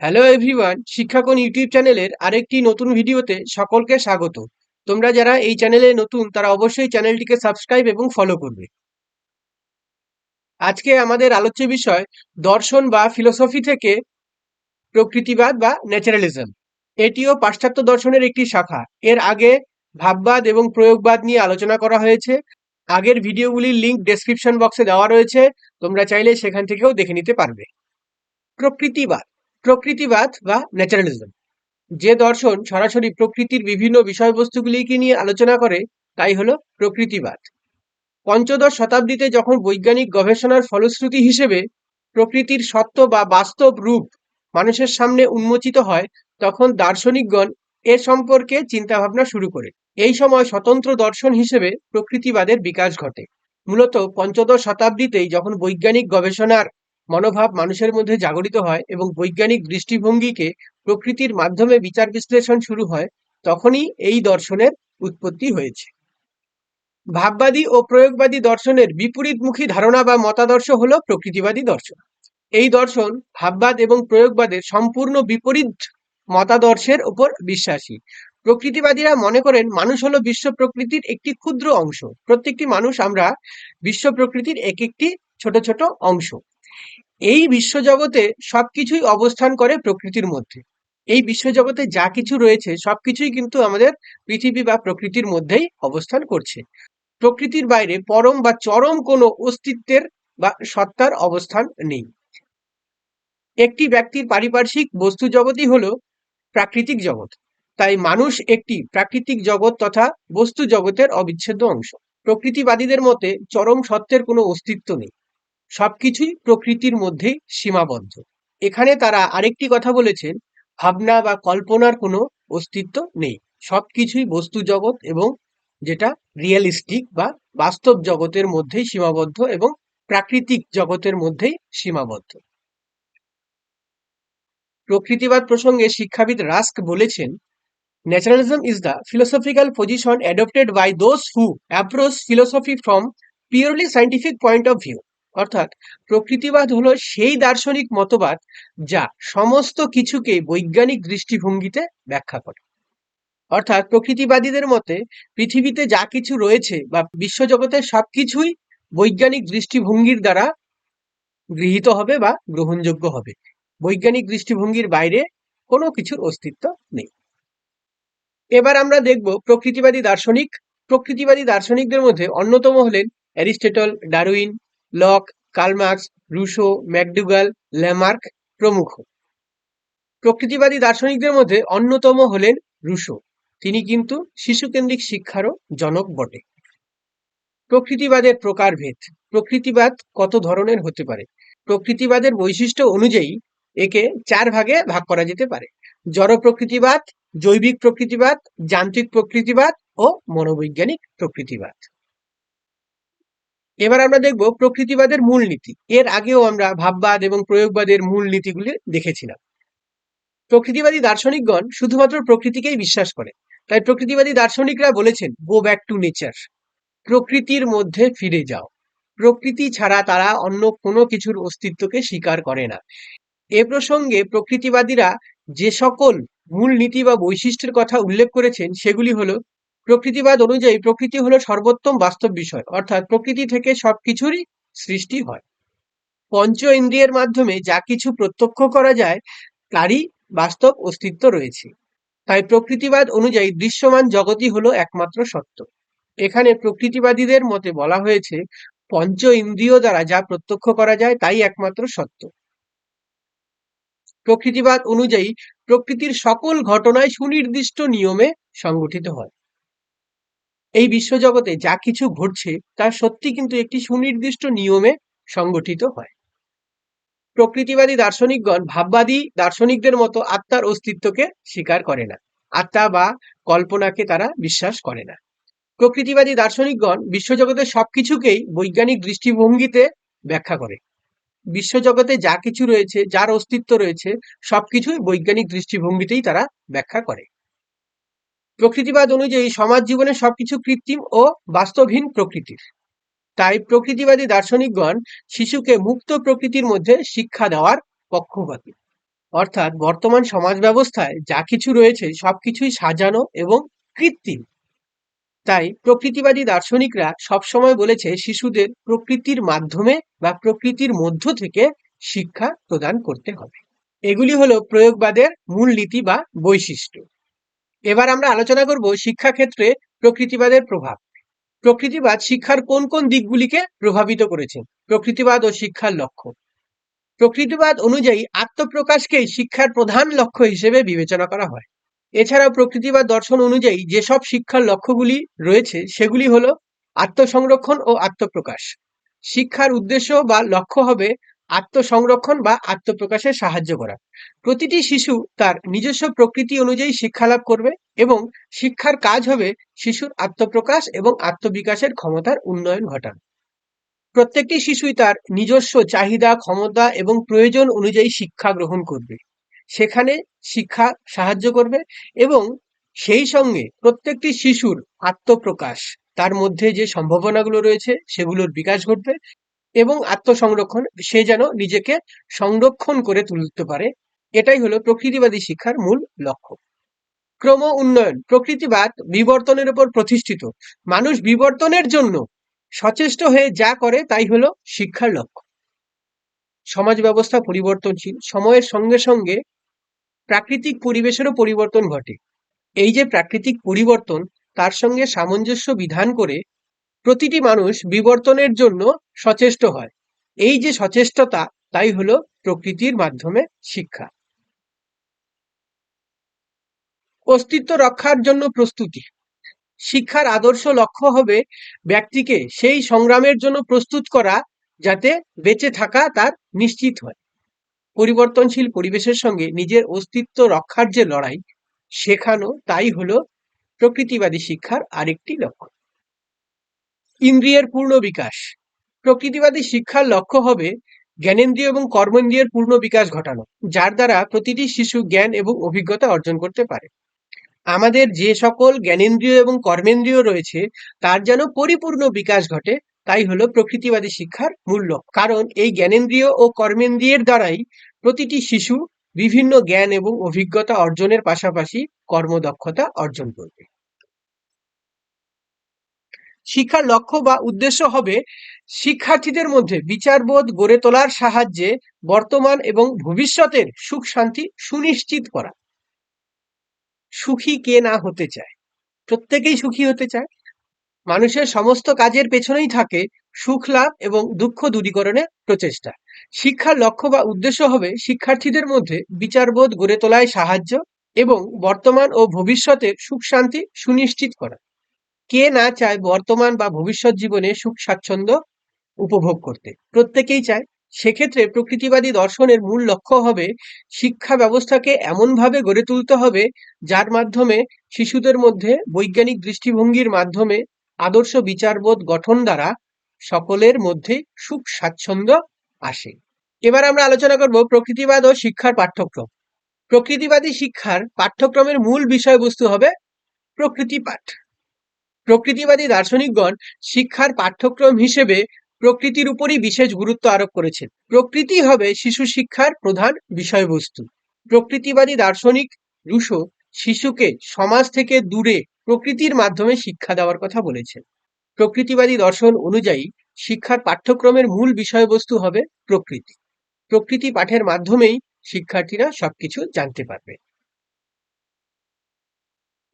Hello everyone শিক্ষাকোণ YouTube চ্যানেলের আরেকটি নতুন ভিডিওতে সকলকে স্বাগত। তোমরা যারা এই চ্যানেলে নতুন, তারা অবশ্যই চ্যানেলটিকে সাবস্ক্রাইব এবং ফলো করবে। আজকে আমাদের আলোচ্য বিষয়, দর্শন বা ফিলোসফি থেকে প্রকৃতিবাদ বা ন্যাচারালিজম এটিও পাশ্চাত্য দর্শনের একটি শাখা। এর আগে ভাববাদ এবং প্রয়োগবাদ নিয়ে আলোচনা করা হয়েছে। আগের ভিডিওগুলির লিঙ্ক ডেসক্রিপশন বক্সে দেওয়া রয়েছে। তোমরা চাইলে সেখান থেকেও দেখে নিতে পারবে। প্রকৃতিবাদ। প্রকৃতিবাদ বা ন্যাচারালিজম। যে দর্শন সরাসরি প্রকৃতির বিভিন্ন বিষয়বস্তুগুলিকে নিয়ে আলোচনা করে, তাই হলো প্রকৃতিবাদ। পঞ্চদশ শতাব্দীতে যখন বৈজ্ঞানিক গবেষণার ফলশ্রুতি হিসেবে প্রকৃতির সত্য বা বাস্তব রূপ মানুষের সামনে উন্মোচিত হয়, তখন দার্শনিকগণ এ সম্পর্কে চিন্তাভাবনা শুরু করে। এই সময় স্বতন্ত্র দর্শন হিসেবে প্রকৃতিবাদের বিকাশ ঘটে। মূলত পঞ্চদশ শতাব্দীতেই যখন বৈজ্ঞানিক গবেষণার মনোভাব মানুষের মধ্যে জাগরিত হয় এবং বৈজ্ঞানিক দৃষ্টিভঙ্গিকে প্রকৃতির মাধ্যমে বিচার বিশ্লেষণ শুরু হয়, তখনই এই দর্শনের উৎপত্তি হয়েছে। ভাববাদী ও প্রয়োগবাদী দর্শনের বিপরীতমুখী ধারণা বা মতাদর্শ হল প্রকৃতিবাদী দর্শন। এই দর্শন ভাববাদ এবং প্রয়োগবাদের সম্পূর্ণ বিপরীত মতাদর্শের উপর বিশ্বাসী। প্রকৃতিবাদীরা মনে করেন মানুষ হলো বিশ্ব প্রকৃতির একটি ক্ষুদ্র অংশ। প্রত্যেকটি মানুষ আমরা বিশ্ব প্রকৃতির এক একটি ছোট ছোট অংশ। এই বিশ্বজগতে সবকিছুই অবস্থান করে প্রকৃতির মধ্যে। এই বিশ্বজগতে যা কিছু রয়েছে, সবকিছুই কিন্তু আমাদের পৃথিবী বা প্রকৃতির মধ্যেই অবস্থান করছে। প্রকৃতির বাইরে পরম বা চরম কোনো অস্তিত্বের বা সত্তার অবস্থান নেই। একটি ব্যক্তির পারিপার্শ্বিক বস্তু জগতই হল প্রাকৃতিক জগৎ। তাই মানুষ একটি প্রাকৃতিক জগৎ তথা বস্তু জগতের অবিচ্ছেদ্য অংশ। প্রকৃতিবাদীদের মতে চরম সত্যের কোনো অস্তিত্ব নেই। সবকিছুই প্রকৃতির মধ্যেই সীমাবদ্ধ। এখানে তারা আরেকটি কথা বলেছেন, ভাবনা বা কল্পনার কোনো অস্তিত্ব নেই। সবকিছুই বস্তু জগৎ এবং যেটা রিয়েলিস্টিক বা বাস্তব জগতের মধ্যেই সীমাবদ্ধ এবং প্রাকৃতিক জগতের মধ্যেই সীমাবদ্ধ। প্রকৃতিবাদ প্রসঙ্গে শিক্ষাবিদ রাস্ক বলেছেন naturalism is the philosophical position adopted by those who approach philosophy from purely scientific point of view অর্থাৎ প্রকৃতিবাদ হলো সেই দার্শনিক মতবাদ যা সমস্ত কিছুকে বৈজ্ঞানিক দৃষ্টিভঙ্গিতে ব্যাখ্যা করে। অর্থাৎ প্রকৃতিবাদীদের মতে পৃথিবীতে যা কিছু রয়েছে বা বিশ্বজগতের সবকিছুই বৈজ্ঞানিক দৃষ্টিভঙ্গির দ্বারা গৃহীত হবে বা গ্রহণযোগ্য হবে। বৈজ্ঞানিক দৃষ্টিভঙ্গির বাইরে কোনো কিছুর অস্তিত্ব নেই। এবার আমরা দেখব প্রকৃতিবাদী দার্শনিক। প্রকৃতিবাদী দার্শনিকদের মধ্যে অন্যতম হলেন Aristotle, Darwin Locke Karl Marx Rousseau, McDougall, Lamarck প্রমুখ। প্রকৃতিবাদী দার্শনিকদের মধ্যে অন্যতম হলেন রুশো। তিনি কিন্তু শিশুকেন্দ্রিক শিক্ষারও জনক বটে। প্রকৃতিবাদের প্রকারভেদ। প্রকৃতিবাদ কত ধরনের হতে পারে? প্রকৃতিবাদের বৈশিষ্ট্য অনুযায়ী একে চার ভাগে ভাগ করা যেতে পারে। জড় প্রকৃতিবাদ, জৈবিক প্রকৃতিবাদ, যান্ত্রিক প্রকৃতিবাদ ও মনোবৈজ্ঞানিক প্রকৃতিবাদ। এবার আমরা দেখব প্রকৃতিবাদের মূলনীতি। এর আগেও আমরা ভাববাদ এবং প্রয়োগবাদের মূল নীতিগুলি দেখেছিলাম। প্রকৃতিবাদী দার্শনিকগণ শুধুমাত্র প্রকৃতিকেই বিশ্বাস করে। তাই প্রকৃতিবাদী দার্শনিকরা বলেছেন গো ব্যাক টু নেচার প্রকৃতির মধ্যে ফিরে যাও। প্রকৃতি ছাড়া তারা অন্য কোনো কিছুর অস্তিত্বকে স্বীকার করে না। এ প্রসঙ্গে প্রকৃতিবাদীরা যে সকল মূল নীতি বা বৈশিষ্ট্যের কথা উল্লেখ করেছেন, সেগুলি হলো প্রকৃতিবাদ অনুযায়ী প্রকৃতি হলো সর্বোত্তম বাস্তব বিষয়, অর্থাৎ প্রকৃতি থেকে সবকিছুরই সৃষ্টি হয়। পঞ্চ ইন্দ্রিয়ের মাধ্যমে যা কিছু প্রত্যক্ষ করা যায়, তারই বাস্তব অস্তিত্ব রয়েছে। তাই প্রকৃতিবাদ অনুযায়ী দৃশ্যমান জগতই হলো একমাত্র সত্য। এখানে প্রকৃতিবাদীদের মতে বলা হয়েছে, পঞ্চ ইন্দ্রিয় দ্বারা যা প্রত্যক্ষ করা যায়, তাই একমাত্র সত্য। প্রকৃতিবাদ অনুযায়ী প্রকৃতির সকল ঘটনায় সুনির্দিষ্ট নিয়মে সংগঠিত হয়। এই বিশ্বজগতে যা কিছু ঘটছে, তা সত্যি কিন্তু একটি সুনির্দিষ্ট নিয়মে সংগঠিত হয়। প্রকৃতিবাদী দার্শনিকগণ ভাববাদী দার্শনিকদের মতো আত্মার অস্তিত্বকে স্বীকার করে না। আত্মা বা কল্পনাকে তারা বিশ্বাস করে না। প্রকৃতিবাদী দার্শনিকগণ বিশ্বজগতের সবকিছুকেই বৈজ্ঞানিক দৃষ্টিভঙ্গিতে ব্যাখ্যা করে। বিশ্বজগতে যা কিছু রয়েছে, যার অস্তিত্ব রয়েছে, সবকিছুই বৈজ্ঞানিক দৃষ্টিভঙ্গিতেই তারা ব্যাখ্যা করে। প্রকৃতিবাদ অনুযায়ী সমাজ জীবনে সবকিছু কৃত্রিম ও বাস্তবহীন প্রকৃতির। তাই প্রকৃতিবাদী দার্শনিকগণ শিশুকে মুক্ত প্রকৃতির মধ্যে শিক্ষা দেওয়ার পক্ষপাতী। অর্থাৎ বর্তমান সমাজ ব্যবস্থায় যা কিছু রয়েছে সবকিছুই সাজানো এবং কৃত্রিম। তাই প্রকৃতিবাদী দার্শনিকরা সবসময় বলেছে শিশুদের প্রকৃতির মাধ্যমে বা প্রকৃতির মধ্য থেকে শিক্ষা প্রদান করতে হবে। এগুলি হলো প্রয়োগবাদের মূলনীতি বা বৈশিষ্ট্য। এবার আমরা আলোচনা করব শিক্ষাক্ষেত্রে প্রকৃতিবাদের প্রভাব। প্রকৃতিবাদ শিক্ষার কোন কোন দিকগুলিকে প্রভাবিত করেছে? প্রকৃতিবাদ ও শিক্ষার লক্ষ্য। প্রকৃতিবাদ অনুযায়ী আত্মপ্রকাশকেই শিক্ষার প্রধান লক্ষ্য হিসেবে বিবেচনা করা হয়। এছাড়াও প্রকৃতিবাদ দর্শন অনুযায়ী যেসব শিক্ষার লক্ষ্যগুলি রয়েছে, সেগুলি হল আত্মসংরক্ষণ ও আত্মপ্রকাশ। শিক্ষার উদ্দেশ্য বা লক্ষ্য হবে আত্মসংরক্ষণ বা আত্মপ্রকাশে সাহায্য করা। প্রতিটি শিশু তার নিজস্ব প্রকৃতি অনুযায়ী শিক্ষা লাভ করবে এবং শিক্ষার কাজ হবে শিশুর আত্মপ্রকাশ এবং আত্মবিকাশের ক্ষমতার উন্নয়ন ঘটানো। প্রত্যেকটি শিশুই তার নিজস্ব চাহিদা, ক্ষমতা এবং প্রয়োজন অনুযায়ী শিক্ষা গ্রহণ করবে। সেখানে শিক্ষা সাহায্য করবে এবং সেই সঙ্গে প্রত্যেকটি শিশুর আত্মপ্রকাশ, তার মধ্যে যে সম্ভাবনাগুলো রয়েছে সেগুলোর বিকাশ ঘটবে। এবং আত্মসংরক্ষণ, সে যেন নিজেকে সংরক্ষণ করে তুলতে পারে। এটাই হলো প্রকৃতিবাদী শিক্ষার মূল লক্ষ্য। ক্রম উন্নয়ন, প্রকৃতিবাদ বিবর্তনের উপর প্রতিষ্ঠিত। মানুষ বিবর্তনের জন্য সচেষ্ট হয়ে যা করে তাই হলো শিক্ষার লক্ষ্য। সমাজ ব্যবস্থা পরিবর্তনশীল, সময়ের সঙ্গে সঙ্গে প্রাকৃতিক পরিবেশেরও পরিবর্তন ঘটে। এই যে প্রাকৃতিক পরিবর্তন, তার সঙ্গে সামঞ্জস্য বিধান করে প্রতিটি মানুষ বিবর্তনের জন্য সচেষ্ট হয়। এই যে সচেষ্টতা, তাই হলো প্রকৃতির মাধ্যমে শিক্ষা। অস্তিত্ব রক্ষার জন্য প্রস্তুতি। শিক্ষার আদর্শ লক্ষ্য হবে ব্যক্তিকে সেই সংগ্রামের জন্য প্রস্তুত করা, যাতে বেঁচে থাকা তার নিশ্চিত হয়। পরিবর্তনশীল পরিবেশের সঙ্গে নিজের অস্তিত্ব রক্ষার যে লড়াই, শেখানো, তাই হলো প্রকৃতিবাদী শিক্ষার আরেকটি লক্ষ্য ইন্দ্রিয়ের পূর্ণ বিকাশ। প্রকৃতিবাদী শিক্ষার লক্ষ্য হবে জ্ঞানেন্দ্রিয় এবং কর্মেন্দ্রিয়ের পূর্ণ বিকাশ ঘটানো, যার দ্বারা প্রতিটি শিশু জ্ঞান এবং অভিজ্ঞতা অর্জন করতে পারে। আমাদের যে সকল জ্ঞানেন্দ্রিয় এবং কর্মেন্দ্রিয় রয়েছে, তার যেন পরিপূর্ণ বিকাশ ঘটে, তাই হলো প্রকৃতিবাদী শিক্ষার মূল্য কারণ এই জ্ঞানেন্দ্রিয় ও কর্মেন্দ্রিয়ের দ্বারাই প্রতিটি শিশু বিভিন্ন জ্ঞান এবং অভিজ্ঞতা অর্জনের পাশাপাশি কর্মদক্ষতা অর্জন করবে। শিক্ষার লক্ষ্য বা উদ্দেশ্য হবে শিক্ষার্থীদের মধ্যে বিচারবোধ গড়ে তোলার সাহায্যে বর্তমান এবং ভবিষ্যতের সুখ শান্তি সুনিশ্চিত করা। সুখী কে না হতে চায়? প্রত্যেকেই সুখী হতে চায়। মানুষের সমস্ত কাজের পেছনেই থাকে সুখ লাভ এবং দুঃখ দূরীকরণের প্রচেষ্টা। শিক্ষার লক্ষ্য বা উদ্দেশ্য হবে শিক্ষার্থীদের মধ্যে বিচারবোধ গড়ে তোলায় সাহায্য এবং বর্তমান ও ভবিষ্যতের সুখ শান্তি সুনিশ্চিত করা। কে না চায় বর্তমান বা ভবিষ্যৎ জীবনে সুখ, স্বাচ্ছন্দ্য উপভোগ করতে? প্রত্যেকেই চায়। সেক্ষেত্রে প্রকৃতিবাদী দর্শনের মূল লক্ষ্য হবে শিক্ষা ব্যবস্থাকে এমনভাবে গড়ে তুলতে হবে যার মাধ্যমে শিশুদের মধ্যে বৈজ্ঞানিক দৃষ্টিভঙ্গির মাধ্যমে আদর্শ বিচারবোধ গঠন দ্বারা সকলের মধ্যে সুখ, স্বাচ্ছন্দ্য আসে। এবার আমরা আলোচনা করব প্রকৃতিবাদ ও শিক্ষার পাঠ্যক্রম। প্রকৃতিবাদী শিক্ষার পাঠ্যক্রমের মূল বিষয়বস্তু হবে প্রকৃতি পাঠ প্রকৃতিবাদী দার্শনিকগণ শিক্ষার পাঠ্যক্রম হিসেবে প্রকৃতির উপরই বিশেষ গুরুত্ব আরোপ করেছেন। প্রকৃতি হবে শিশু শিক্ষার প্রধান বিষয়বস্তু। প্রকৃতিবাদী দার্শনিক রুশো শিশুকে সমাজ থেকে দূরে প্রকৃতির মাধ্যমে শিক্ষা দেওয়ার কথা বলেছেন। প্রকৃতিবাদী দর্শন অনুযায়ী শিক্ষার পাঠ্যক্রমের মূল বিষয়বস্তু হবে প্রকৃতি। প্রকৃতি পাঠের মাধ্যমেই শিক্ষার্থীরা সবকিছু জানতে পারবে।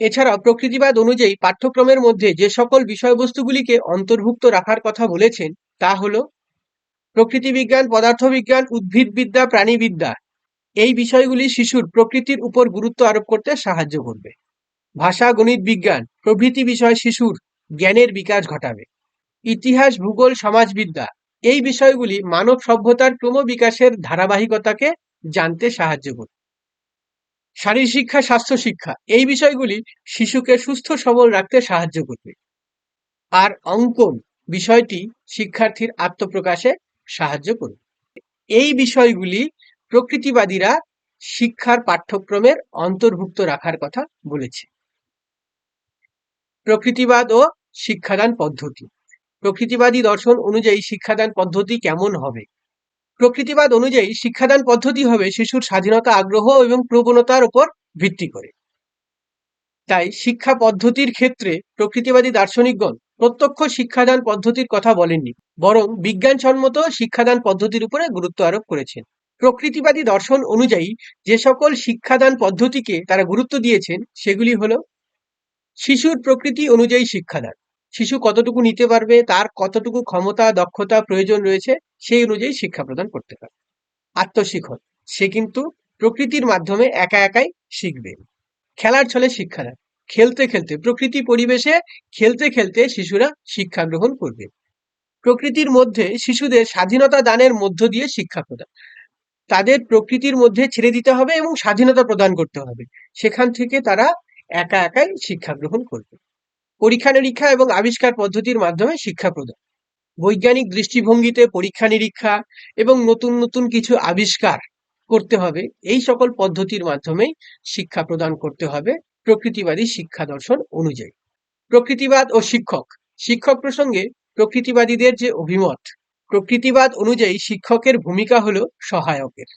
এছাড়াও প্রকৃতিবাদ অনুযায়ী পাঠ্যক্রমের মধ্যে যে সকল বিষয়বস্তুগুলিকে অন্তর্ভুক্ত রাখার কথা বলেছেন, তা হল প্রকৃতিবিজ্ঞান, পদার্থবিজ্ঞান, উদ্ভিদবিদ্যা, প্রাণীবিদ্যা। এই বিষয়গুলি শিশুর প্রকৃতির উপর গুরুত্ব আরোপ করতে সাহায্য করবে। ভাষা, গণিত, বিজ্ঞান প্রভৃতি বিষয় শিশুর জ্ঞানের বিকাশ ঘটাবে। ইতিহাস, ভূগোল, সমাজবিদ্যা এই বিষয়গুলি মানব সভ্যতার ক্রমবিকাশের ধারাবাহিকতাকে জানতে সাহায্য করবে। শারীর শিক্ষা, স্বাস্থ্য শিক্ষা, এই বিষয়গুলি শিশুকে সুস্থ, সবল রাখতে সাহায্য করবে। আর অঙ্কন বিষয়টি শিক্ষার্থীর আত্মপ্রকাশে সাহায্য করবে। এই বিষয়গুলি প্রকৃতিবাদীরা শিক্ষার পাঠ্যক্রমের অন্তর্ভুক্ত রাখার কথা বলেছে। প্রকৃতিবাদ ও শিক্ষাদান পদ্ধতি। প্রকৃতিবাদী দর্শন অনুযায়ী শিক্ষাদান পদ্ধতি কেমন হবে? প্রকৃতিবাদ অনুযায়ী শিক্ষাদান পদ্ধতি হবে শিশুর স্বাধীনতা, আগ্রহ এবং প্রবণতার উপর ভিত্তি করে। তাই শিক্ষা পদ্ধতির ক্ষেত্রে প্রকৃতিবাদী দার্শনিকগণ প্রত্যক্ষ শিক্ষাদান পদ্ধতির কথা বলেননি, বরং বিজ্ঞানসম্মত শিক্ষাদান পদ্ধতির উপরে গুরুত্ব আরোপ করেছেন। প্রকৃতিবাদী দর্শন অনুযায়ী যে সকল শিক্ষাদান পদ্ধতিকে তারা গুরুত্ব দিয়েছেন, সেগুলি হল শিশুর প্রকৃতি অনুযায়ী শিক্ষাদান। শিশু কতটুকু নিতে পারবে, তার কতটুকু ক্ষমতা, দক্ষতা, প্রয়োজন রয়েছে, সেই অনুযায়ী শিক্ষা প্রদান করতে পারে। আত্মশিখন সে কিন্তু প্রকৃতির মাধ্যমে একা একাই শিখবে। খেলার ছলে শিক্ষাদান খেলতে খেলতে, প্রকৃতি পরিবেশে খেলতে খেলতে শিশুরা শিক্ষা গ্রহণ করবে। প্রকৃতির মধ্যে শিশুদের স্বাধীনতা দানের মধ্য দিয়ে শিক্ষা প্রদান। তাদের প্রকৃতির মধ্যে ছেড়ে দিতে হবে এবং স্বাধীনতা প্রদান করতে হবে। সেখান থেকে তারা একা একাই শিক্ষা গ্রহণ করবে। পরীক্ষা নিরীক্ষা এবং আবিষ্কার পদ্ধতির মাধ্যমে শিক্ষা প্রদান। বৈজ্ঞানিক দৃষ্টিভঙ্গিতে পরীক্ষা নিরীক্ষা এবং নতুন নতুন কিছু আবিষ্কার করতে হবে, এই সকল পদ্ধতির মাধ্যমেই শিক্ষা প্রদান করতে হবে প্রকৃতিবাদী শিক্ষা দর্শন অনুযায়ী। প্রকৃতিবাদ ও শিক্ষক। শিক্ষক প্রসঙ্গে প্রকৃতিবাদীদের যে অভিমত, প্রকৃতিবাদ অনুযায়ী শিক্ষকের ভূমিকা হলো সহায়কের।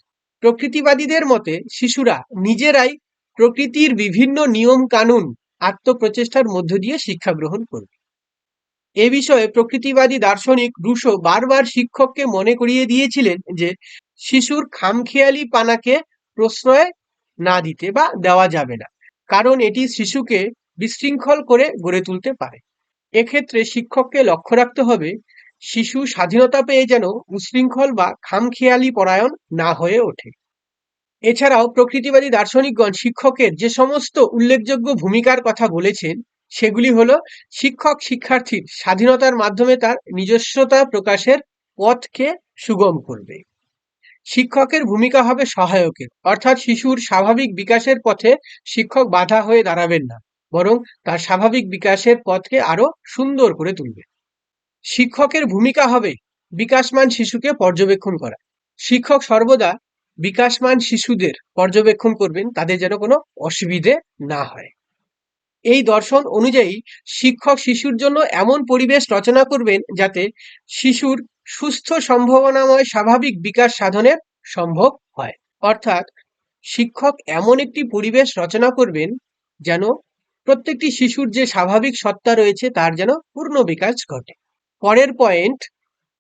প্রকৃতিবাদীদের মতে, শিশুরা নিজেরাই প্রকৃতির বিভিন্ন নিয়ম কানুন আত্মপ্রচেষ্টার মধ্য দিয়ে শিক্ষা গ্রহণ করবে। এ বিষয়ে প্রকৃতিবাদী দার্শনিক রুশো বারবার শিক্ষককে মনে করিয়ে দিয়েছিলেন যে, শিশুর খামখেয়ালি পানাকে প্রশ্রয় না দিতে বা দেওয়া যাবে না, কারণ এটি শিশুকে বিশৃঙ্খল করে গড়ে তুলতে পারে। এক্ষেত্রে শিক্ষককে লক্ষ্য রাখতে হবে, শিশু স্বাধীনতা পেয়ে যেন উশৃঙ্খল বা খামখেয়ালি পরায়ণ না হয়ে ওঠে। এছাড়াও প্রকৃতিবাদী দার্শনিকগণ শিক্ষকের যে সমস্ত উল্লেখযোগ্য ভূমিকার কথা বলেছেন, সেগুলি হলো শিক্ষক শিক্ষার্থীর স্বাধীনতার মাধ্যমে তার নিজস্বতা প্রকাশের পথকে সুগম করবে। শিক্ষকের ভূমিকা হবে সহায়কের, অর্থাৎ শিশুর স্বাভাবিক বিকাশের পথে শিক্ষক বাধা হয়ে দাঁড়াবেন না, বরং তার স্বাভাবিক বিকাশের পথকে আরও সুন্দর করে তুলবে। শিক্ষকের ভূমিকা হবে বিকাশমান শিশুকে পর্যবেক্ষণ করা। শিক্ষক সর্বদা বিকাশমান শিশুদের পর্যবেক্ষণ করবেন, তাদের যেন কোনো অসুবিধে না হয়। এই দর্শন অনুযায়ী শিক্ষক শিশুর জন্য এমন পরিবেশ রচনা করবেন যাতে শিশুর সুস্থ সম্ভাবনাময় স্বাভাবিক বিকাশ সাধনের সম্ভব হয়। অর্থাৎ শিক্ষক এমন একটি পরিবেশ রচনা করবেন যেন প্রত্যেকটি শিশুর যে স্বাভাবিক সত্তা রয়েছে তার যেন পূর্ণ বিকাশ ঘটে। পরের পয়েন্ট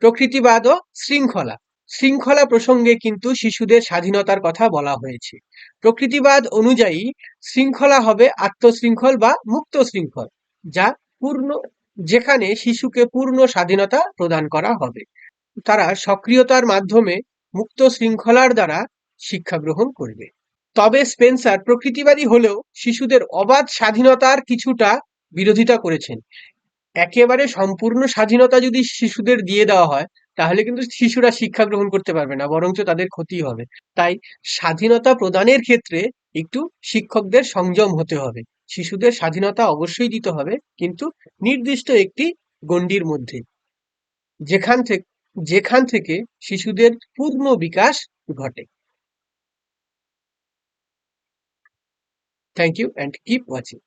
প্রকৃতিবাদ ও শৃঙ্খলা। শৃঙ্খলা প্রসঙ্গে কিন্তু শিশুদের স্বাধীনতার কথা বলা হয়েছে। প্রকৃতিবাদ অনুযায়ী শৃঙ্খলা হবে আত্মশৃঙ্খল বা মুক্ত শৃঙ্খল যা পূর্ণ, যেখানে শিশুকে পূর্ণ স্বাধীনতা প্রদান করা হবে। তারা সক্রিয়তার মাধ্যমে মুক্ত শৃঙ্খলার দ্বারা শিক্ষা গ্রহণ করবে। তবে স্পেন্সার প্রকৃতিবাদী হলেও শিশুদের অবাধ স্বাধীনতার কিছুটা বিরোধিতা করেছেন। একেবারে সম্পূর্ণ স্বাধীনতা যদি শিশুদের দিয়ে দেওয়া হয় তাহলে কিন্তু শিশুরা শিক্ষা গ্রহণ করতে পারবে না, বরঞ্চ তাদের ক্ষতি হবে। তাই স্বাধীনতা প্রদানের ক্ষেত্রে একটু শিক্ষকদের সংযম হতে হবে। শিশুদের স্বাধীনতা অবশ্যই দিতে হবে, কিন্তু নির্দিষ্ট একটি গণ্ডির মধ্যে। যেখান থেকে যেখান থেকে শিশুদের পূর্ণ বিকাশ ঘটে। Thank you and keep watching